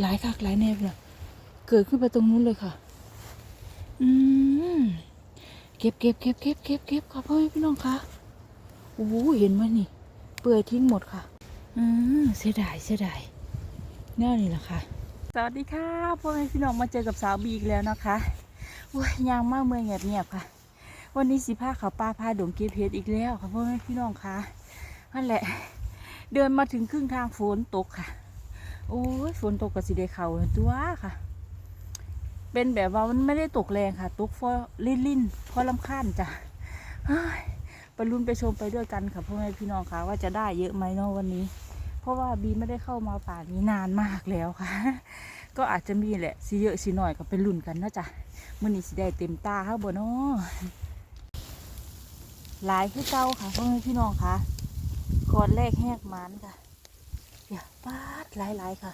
หลายคักหลายแน่เลยเกิดขึ้นไปตรงนู้นเลยค่ะ อืมเก็บเก็บเก็บเก็บเก็บเก็บค่ะพ่อแม่พี่น้องคะโอ้โหเห็นไหมนี่ เปื่อยทิ้งหมดค่ะ อืมเสียดายเสียดายแน่นี่แหละค่ะ สวัสดีค่ะพ่อแม่พี่น้องมาเจอกับสาวบีอีกแล้วนะคะโอ้ยยางมากเมื่อยเงียบเงียบค่ะ วันนี้สิพาขาวป้าพาดงเก็บเพชรอีกแล้วค่ะพ่อแม่พี่น้องคะนั่นแหละ เดินมาถึงครึ่งทางฝนตกค่ะ โอ้ยฝนตกกับสิเดเขาตัวค่ะ เป็นแบบว่ามันไม่ได้ตกแรงค่ะ ตกฟอลิ่นลิ่นๆพอลำคาญจ้ะไปรุนไปชมไปด้วยกันค่ะพ่อแม่พี่น้องค่ะ ว่าจะได้เยอะไหมเนาะวันนี้ เพราะว่าบีไม่ได้เข้ามาป่านี้นานมากแล้วค่ะ ก็อาจจะมีแหละสิเยอะสิหน่อยก็ไปรุ่นกันนะจ๊ะมื่อนี้สิได้เต็มตาครับบ่เนาะหลายคือเก่าค่ะพ่อแม่พี่น้องค่ะคอนแรกแหกมันค่ะ เดี๋ยปาดหลายๆค่ะ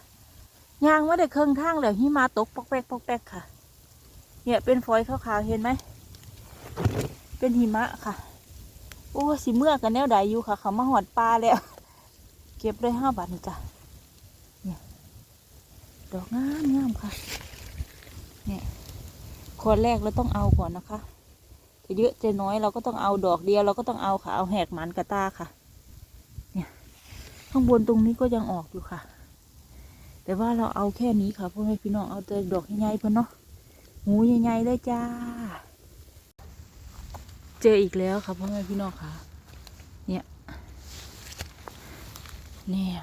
ยางว่าได้เครื่องทางแล้วหิมาตกปอกแป๊กปอกแป๊กค่ะ เนี่ยเป็นฝอยขาวๆเห็นไหมเป็นหิมะค่ะ โอ้สิเมื่อกันแนวใดอยู่ค่ะ เขามาหอดปลาแล้ว เก็บได้ห้าบาทนี่จ้ะเนี่ยดอกงามงามค่ะเนี่ยคนแรกเราต้องเอาก่อนนะคะจะเยอะจะน้อยเราก็ต้องเอาดอกเดียวเราก็ต้องเอาค่ะเอาแหกหมันกระตาค่ะ ข้างบนตรงนี้ก็ยังออกอยู่ค่ะ แต่ว่าเราเอาแค่นี้ค่ะพ่อแม่พี่น้องเอาแต่ดอกใหญ่ๆเพื่อเนาะหูใหญ่ๆเลยจ้า เจออีกแล้วค่ะพ่อแม่พี่น้องค่ะ เนี่ยเนี่ย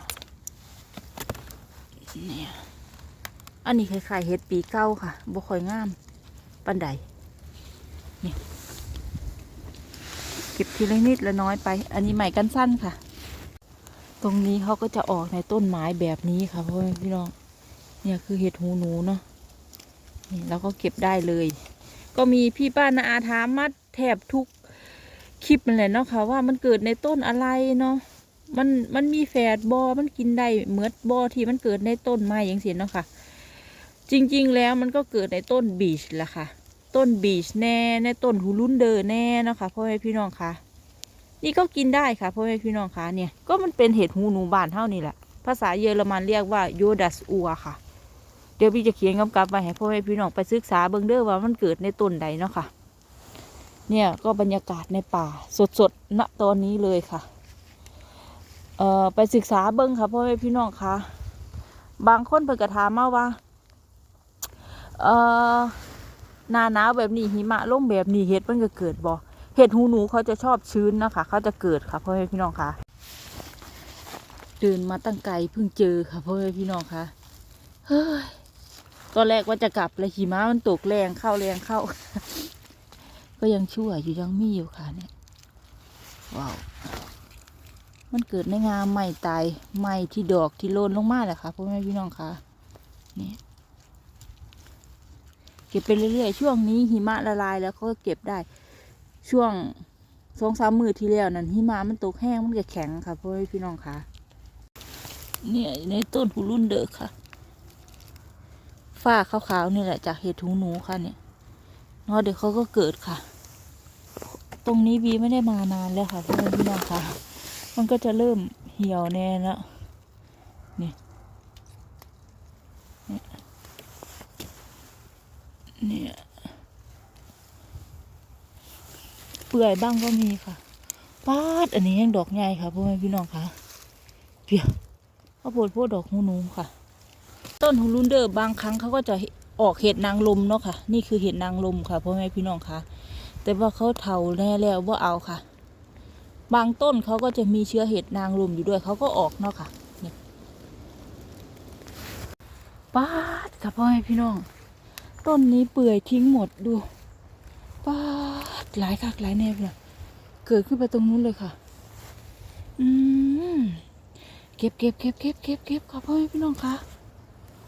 เนี่ยอันนี้คล้ายๆเห็ดปีเก้าค่ะบ่ค่อยงามปันใดเนี่ยเก็บทีละนิดละน้อยไป อันนี้ใหม่กันสั้นค่ะ ตรงนี้เขาก็จะออกในต้นไม้แบบนี้ค่ะพ่อแม่พี่น้อง เนี่ยคือเห็ดหูหนูเนาะ นี่เราก็เก็บได้เลย ก็มีพี่ป้านาอาถามมาแทบทุกคลิปมันแหละเนาะค่ะว่ามันเกิดในต้นอะไรเนาะ มันมันมีแฝดบอมันกินได้เหมือดบอที่มันเกิดในต้นไม้อย่างเสียเนาะค่ะ จริงๆแล้วมันก็เกิดในต้นบีชแหละค่ะ ต้นบีชแน่ในต้นฮูลุนเดอร์แน่เนาะค่ะพ่อแม่พี่น้องค่ะ นี่ก็กินได้ค่ะพ่อแม่พี่น้องคะเนี่ยก็มันเป็นเห็ดหูหนูบานเท่านี้แหละ ภาษาเยอรมันเรียกว่าโยดัสอัวค่ะ เดี๋ยวพี่จะเขียนกำกับไว้ให้พ่อแม่พี่น้องไปศึกษาเบิ่งเด้อว่ามันเกิดในต้นใดเนาะค่ะ เนี่ยก็บรรยากาศในป่าสดๆณตอนนี้เลยค่ะเอ่อไปศึกษาเบิ่งค่ะพ่อแม่พี่น้องคะบางคนเพิ่นก็ถามมาว่าเอ่อหนาหนาวแบบนี้หิมะลงแบบนี้เห็ดมันก็เกิดบ่ ห็ดหูหนูเขาจะชอบชื้นนะคะ เขาจะเกิดค่ะพ่อแม่พี่น้องค่ะเดินมาตั้งไกลเพิ่งเจอค่ะพ่อแม่พี่น้องค่ะเฮ้ยตอนแรกว่าจะกลับเลยหิมะมันตกแรงเข้าแรงเข้า ก็ยังชั่วอยู่ยังมีอยู่ค่ะเนี่ยว้าวมันเกิดในงามใหม่ตายใหม่ที่ดอกที่โลนลงมาแหละค่ะพ่อแม่พี่น้องค่ะนี่เก็บไปเรื่อยๆช่วงนี้หิมะละลายแล้วเขาก็เก็บได้ ช่วงสองสามมือที่แล้วนั่นหิมะมันตกแห้งมันก็แข็งค่ะพ่อแม่พี่น้องค่ะ เนี่ยในต้นหูรุ่นเดอค่ะฝ้าขาวๆนี่แหละจากเห็ดหูหนูค่ะเนี่ยเนาะเดี๋ยวเขาก็เกิดค่ะ ตรงนี้บีไม่ได้มานานแล้วค่ะพ่อแม่พี่น้องค่ะ มันก็จะเริ่มเหี่ยวแน่แล้วนี่เนี่ย เปื่อยบ้างก็มีค่ะป้าดอันนี้ยังดอกใหญ่ค่ะพ่อแม่พี่น้องค่ะเปียข้าวโพดโพดดอกหูนูค่ะ ต้นฮูลุนเดอร์บางครั้งเขาก็จะออกเห็ดนางลมเนาะค่ะ นี่คือเห็ดนางลมค่ะพ่อแม่พี่น้องค่ะ แต่ว่าเขาเถาแน่แล้วว่าเอาค่ะ บางต้นเขาก็จะมีเชื้อเห็ดนางลมอยู่ด้วยเขาก็ออกเนาะค่ะเนี่ยป้าดค่ะพ่อแม่พี่น้อง ต้นนี้เปื่อยทิ้งหมดดูป้าด หลายคักหลายแนบเลยเกิดขึ้นไปตรงนู้นเลยค่ะ อืมเก็บเก็บเก็บเก็บเก็บเก็บค่ะพ่อแม่พี่น้องคะ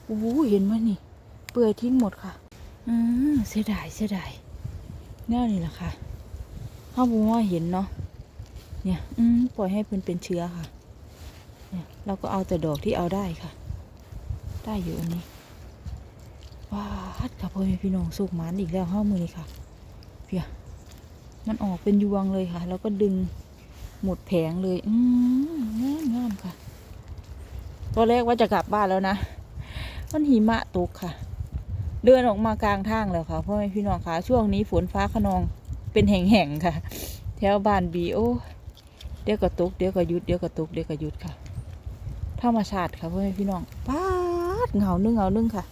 โอ้โหเห็นไหมนี่ เปื่อยทิ้งหมดค่ะ อืมเสียดายเสียดายแน่นี่แหละค่ะถ้าบุว่าเห็นเนาะเนี่ย อืมปล่อยให้เพิ่นเป็นเชื้อค่ะ เนี่ยเราก็เอาแต่ดอกที่เอาได้ค่ะ ได้อยู่อันนี้ว้าฮัดค่ะพ่อแม่พี่น้องสุกมันอีกแล้วห้ามือนี่ค่ะเพีย มันออกเป็นยวงเลยค่ะ แล้วก็ดึงหมดแผงเลย อืมงามงามค่ะ ตอนแรกว่าจะกลับบ้านแล้วนะ มันหิมะตกค่ะ เดินออกมากลางทางแล้วค่ะพ่อแม่พี่น้องค่ะช่วงนี้ฝนฟ้าขนองเป็นแห่งๆค่ะ แถวบ้านบีโอเดี๋ยวก็ตกเดี๋ยวก็หยุดเดี๋ยวก็ตกเดี๋ยวก็หยุดค่ะ ธรรมชาติค่ะพ่อแม่พี่น้องป้าดเหงานึ่งเหงานึ่งค่ะ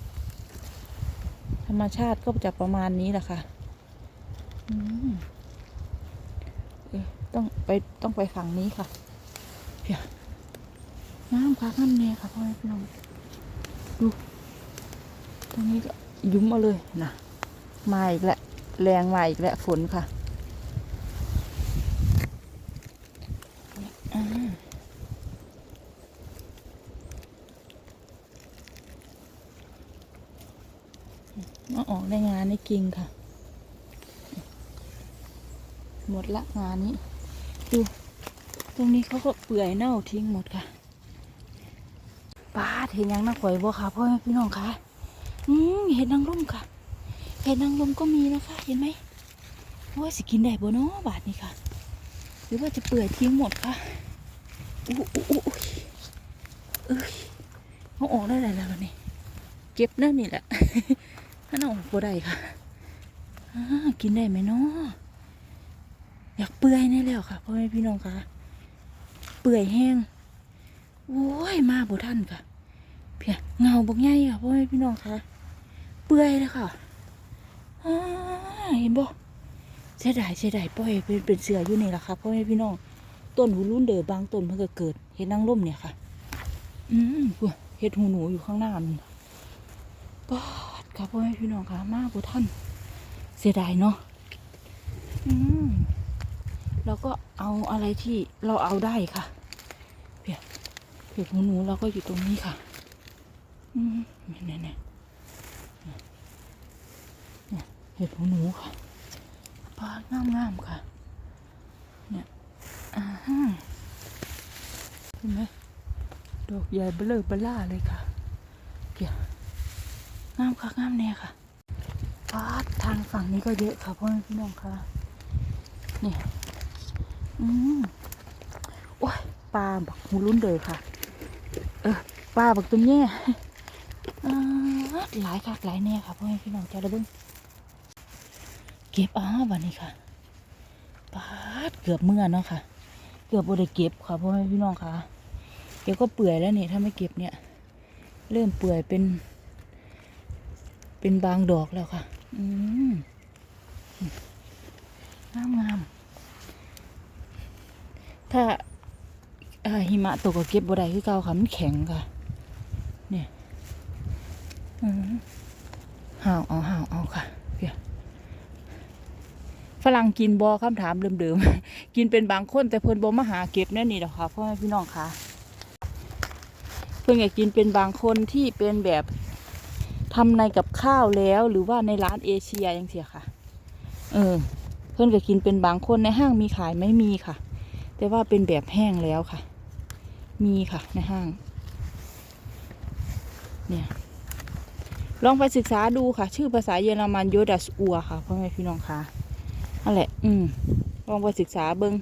ธรรมชาติก็จะประมาณนี้แหละค่ะ อืมเอ๊ะ ต้องไปต้องไปฝั่งนี้ค่ะเพียน้ำค่ะน้ำแน่ค่ะพ่อแม่พี่น้องดูตรงนี้ก็ยุ้มมาเลยนะมาอีกแล้วแรงมาอีกแล้วฝนค่ะมาออกได้งานในกิงค่ะ หมดละงานนี้ ดู ตรงนี้เขาก็เปื่อยเน่าทิ้งหมดค่ะป้าเห็นยังนักข่อยบ่ค่ะพ่อแม่พี่น้องค่ะอืมเห็ดนางรมค่ะ เห็ดนางรมก็มีนะคะ เห็นไหมว่าสิกินได้บ่เนาะบาทนี้ค่ะ หรือว่าจะเปื่อยทิ้งหมดค่ะอู้อู้อู้เอ้ยเขาออกได้แล้วล่ะนี่เก็บนั่นนี่แหละถ้าเอออกบ่ได้ค่ะอ่ากินได้ไหมเนาะ อยากเปื่อยแน่แล้วค่ะพ่อแม่พี่น้องค่ะ เปื่อยแห้งโอ้ยมาบ่ทันค่ะ เพียเงาบกใหญ่ค่ะพ่อแม่พี่น้องค่ะ เปื่อยเลยค่ะเห็นบ่เสียดายเสียดายปล่อยเป็นเป็นเสืออยู่นี่แหละค่ะพ่อแม่พี่น้องต้นหูรุ่นเดอบางต้นมันก็เกิดเห็ดนางร่มเนี่ยค่ะ อืมพวกเห็ดหูหนูอยู่ข้างหน้ามันปาดค่ะพ่อแม่พี่น้องค่ะ มาบ่ท่าน เสียดายเนาะอืม เราก็เอาอะไรที่เราเอาได้ค่ะเพียเห็ดหูหนูเราก็อยู่ตรงนี้ค่ะ อืมเนี่ยเนี่ยเนี่ยเห็ดหูหนูค่ะปลางามงามๆค่ะ เนี่ยอ่าฮะเห็นไหมดอกใหญ่เบลอเบล่าเลยค่ะเกี่ยงามค่ะงามแน่ค่ะปาดทางฝั่งนี้ก็เยอะค่ะพ่อพี่น้องค่ะเนี่ย โอ้ยปลาบักหูลุ้นเดอค่ะ เออปลาบักตัวเนี้ยอ่หลายค่ะหลายแน่ค่ะพ่อแม่พี่น้องจ้าเด้อเบิ้งเก็บอ้าวันนี้ค่ะปาดเกือบเมื่อเนาะค่ะ เกือบบ่ได้เก็บค่ะพ่อแม่พี่น้องค่ะเดี๋ยวก็เปื่อยแล้วนี่ถ้าไม่เก็บเนี่ย เริ่มเปื่อยเป็น เป็นบางดอกแล้วค่ะ อืมงามงาม ถ้าหิมะตกก็เก็บบ่ได้คือเก่าค่ะมันแข็งค่ะเนี่ยห่าวเอาห่าวเอาค่ะเพียฝรั่งกินบอคำถามเดิมๆ กินเป็นบางคนแต่เพิ่นบอมาหาเก็บแน่นี่ดอกค่ะพ่อแม่พี่น้องค่ะ เพิ่นอยากกินเป็นบางคนที่เป็นแบบทำในกับข้าวแล้วหรือว่าในร้านเอเชียยังเสียค่ะ เออ เพิ่นก็กินเป็นบางคนในห้างมีขายไม่มีค่ะ แต่ว่าเป็นแบบแห้งแล้วค่ะ มีค่ะในห้าง เนี่ย ลองไปศึกษาดูค่ะ ชื่อภาษาเยอรมันโยดัสอัวค่ะพ่อแม่พี่น้องค่ะนั่นแหละ อืม ลองไปศึกษาเบิง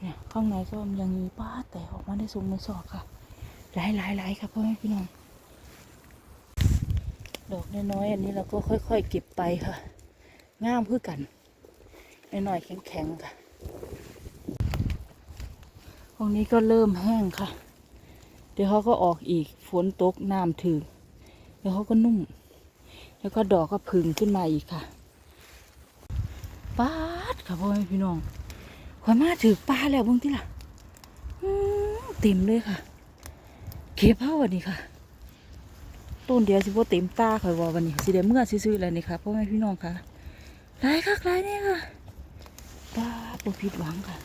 เนี่ยข้างในก็ยังมีป้าแต่ออกมาได้ทรงในซอกค่ะ หลายหลายหลายค่ะพ่อแม่พี่น้องดอกน้อยๆอันนี้เราก็ค่อย ๆ เก็บไปค่ะ งามเพื่อกันน้อยๆแข็งๆค่ะ ตรงนี้ก็เริ่มแห้งค่ะ เดี๋ยวเขาก็ออกอีก ฝนตกน้ำถึงเดี๋ยวเขาก็นุ่ม แล้วก็ดอกก็พึ่งขึ้นมาอีกค่ะป้าดค่ะพ่อแม่พี่น้องขอยมาถือปลาแล้วบางทีล่ะเต็มเลยค่ะ เก็บเอาวันนี้ค่ะ ต้นเดียวสิบ่เต็มตาข่อยว่าวันนี้สิได้เมื่อซื้อๆแล้วนี่ค่ะพ่อแม่พี่น้องค่ะหลายคักหลายเนี่ยค่ะป้าดบ่ผิดหวังค่ะ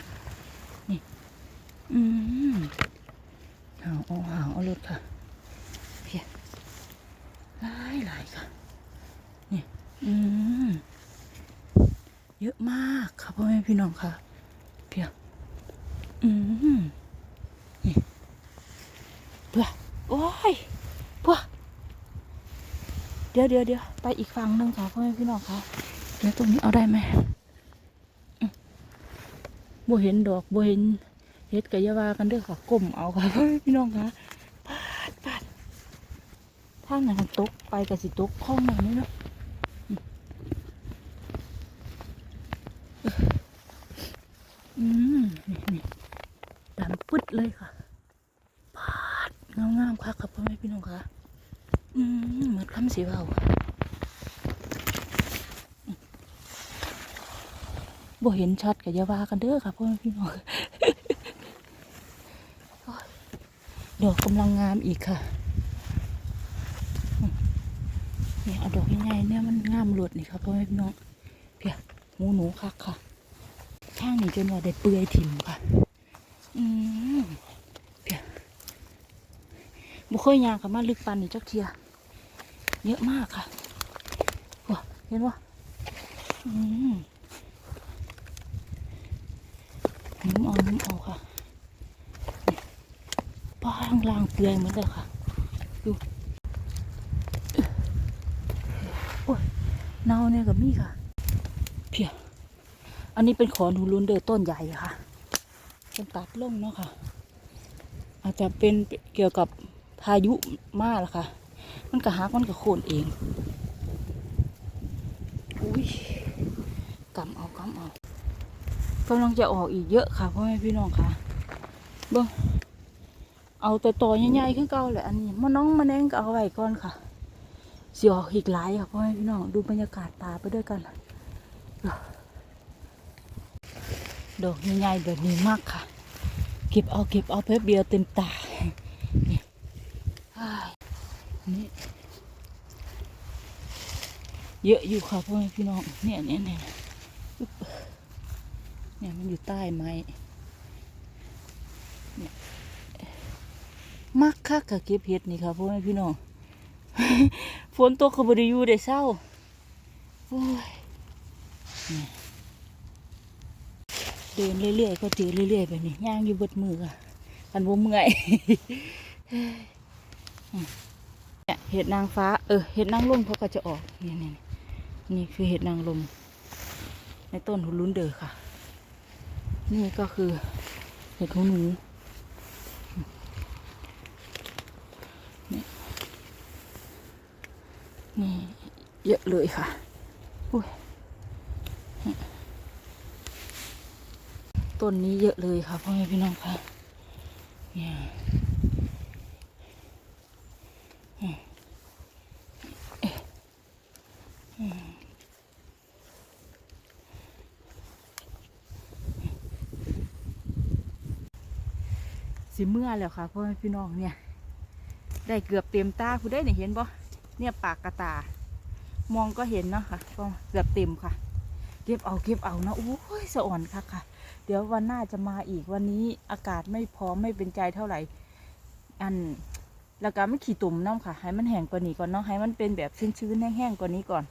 นี่ อืมหาวเอาหาวเอารถค่ะเพียหลายหลายค่ะนี่อืมเยอะมากค่ะพ่อแม่พี่น้องค่ะ เพียอืมนี่เพื่อโอ้ยเพื่อเดี๋ยวเดี๋ยวเดี๋ยวไปอีกฝั่งหนึ่งค่ะพ่อแม่พี่น้องค่ะเดี๋ยวตรงนี้เอาได้ไหมอืมบ่เห็นดอกบ่เห็น เฮ็ดกะยาวากันเด้อค่ะก้มเอาค่ะพี่น้องคะปาดปาดทางนั้นมันตกไปกับสิตกคลองน้ำนี่เนาะอืมนี่นี่ดำปึ๊ดเลยค่ะพาดงามๆค่ะครับพ่อแม่พี่น้องค่ะอืมเหมือนคำสีเบาค่ะบ่เห็นชัดกับยาวากันเด้อค่ะพ่อแม่พี่น้อง โอ้ย ดอกกำลังงามอีกค่ะอืมนี่เอาดอกใหญ่ๆเนี่ยมันงามหลดนี่ค่ะพ่อแม่พี่น้องเพียหมูหนูคักค่ะข้างนี้จนว่าได้เปื่อยถิ่มค่ะ อืมเพียบุเคยยางกับมาลึกปันนี่จักเทียเยอะมากค่ะว้าเห็นวะอืมนุ่มเอานุ่มเอาค่ะนี่ป้าง ลางเปลือยเหมือนกันค่ะ ดูโอ้ยเน่าเนี่ยกับมี่ค่ะ เพียอันนี้เป็นขอนหูลุนเดอต้นใหญ่ค่ะเป็นตัดลงเนาะค่ะ อาจจะเป็นเกี่ยวกับพายุมากละค่ะ มันก็หักมันก็โคนเอง อุ้ยกำเอากำเอากำลังจะออกอีกเยอะค่ะพ่อแม่พี่น้องค่ะเบิ้ง เอาแต่ต่อใหญ่ๆขึ้นเก่าแหละอันนี้มะน้องมะแนงก็เอาไว้ก่อนค่ะเสิออกอีกหลายค่ะพ่อแม่พี่น้องดูบรรยากาศป่าไปด้วยกันดอกใหญ่ๆแบบนี้มากค่ะ เก็บเอาเก็บเอาแป๊บเดียวเต็มตานี่ยเยอะอยู่ค่ะพ่อแม่พี่น้องเนี่ยเนี่ยเนี่ยเนี่ยมันอยู่ใต้ไม้เนี่ย มักคักกับเก็บเห็ดนี่ค่ะพ่อแม่พี่น้องฝนตกเขาบริยูได้เศร้าโอ้ยเดินเรื่อยๆก็เจอเรื่อยๆแบบนี้ย่างอยู่บดมือค่ะกันบ่เมื่อยเนี่ยเห็ดนางฟ้า เออเห็ดนางลมเขาก็จะออกนี่นี่นี่คือเห็ดนางลม ในต้นหุนลุนเดอค่ะ นี่ก็คือเห็ดหูหนู นี่เยอะเลยค่ะอุ้ยต้นนี้เยอะเลยค่ะพ่อแม่พี่น้องค่ะเนี่ยสิเมื่อแล้วค่ะพ่อแม่พี่น้องเนี่ย ได้เกือบเต็มตาคุณได้เนี่ยเห็นบ่ เนี่ยปากกระตามองก็เห็นเนาะค่ะก็เกือบเต็มค่ะ เก็บเอาเก็บเอานะโอ้ยสะอ่อนค่ะค่ะ เดี๋ยววันหน้าจะมาอีกวันนี้อากาศไม่พร้อมไม่เป็นใจเท่าไหร่ อันแล้วก็ไม่ขี่ตุ่มน้ำค่ะ ให้มันแห้งกว่านี้ก่อนเนาะให้มันเป็นแบบชื้นๆแห้งๆกว่านี้ก่อน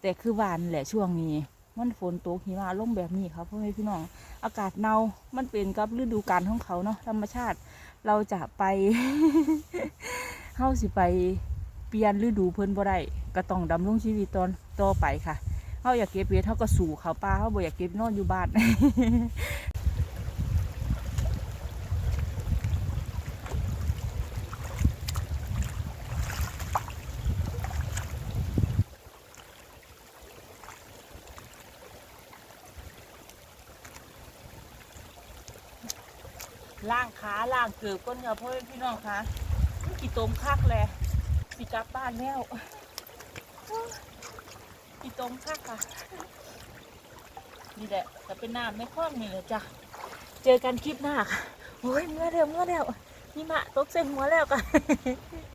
แต่คือวานแหละช่วงนี้ มันฝนตกหิมะลงแบบนี้ครับพ่อแม่พี่น้อง อากาศหนาวมันเป็นกับฤดูกาลของเขาเนาะธรรมชาติเราจะไปเฮาสิไป เปลี่ยนฤดูเพิ่นบ่ได้ก็ต้องดำรงชีวิตตอนต่อไปค่ะเฮาอยากเก็บเวทเฮาก็สู่เขาป่าเฮาบ่อยากเก็บนอนอยู่บ้านล่างขาล่างเกือบก้นค่ะพ่อพี่น้องคะมันกี่ตมคักแหละ สิกลับบ้านแล้วปีตรงค่ะค่ะ นี่แหละแต่เป็นน้ำไม่คล่องนี่แหละจ้ะ เจอกันคลิปหน้าค่ะโอ้ยเมื่อเร็วเมื่อเร็วนี่มะตกเส้นหัวแล้วกัน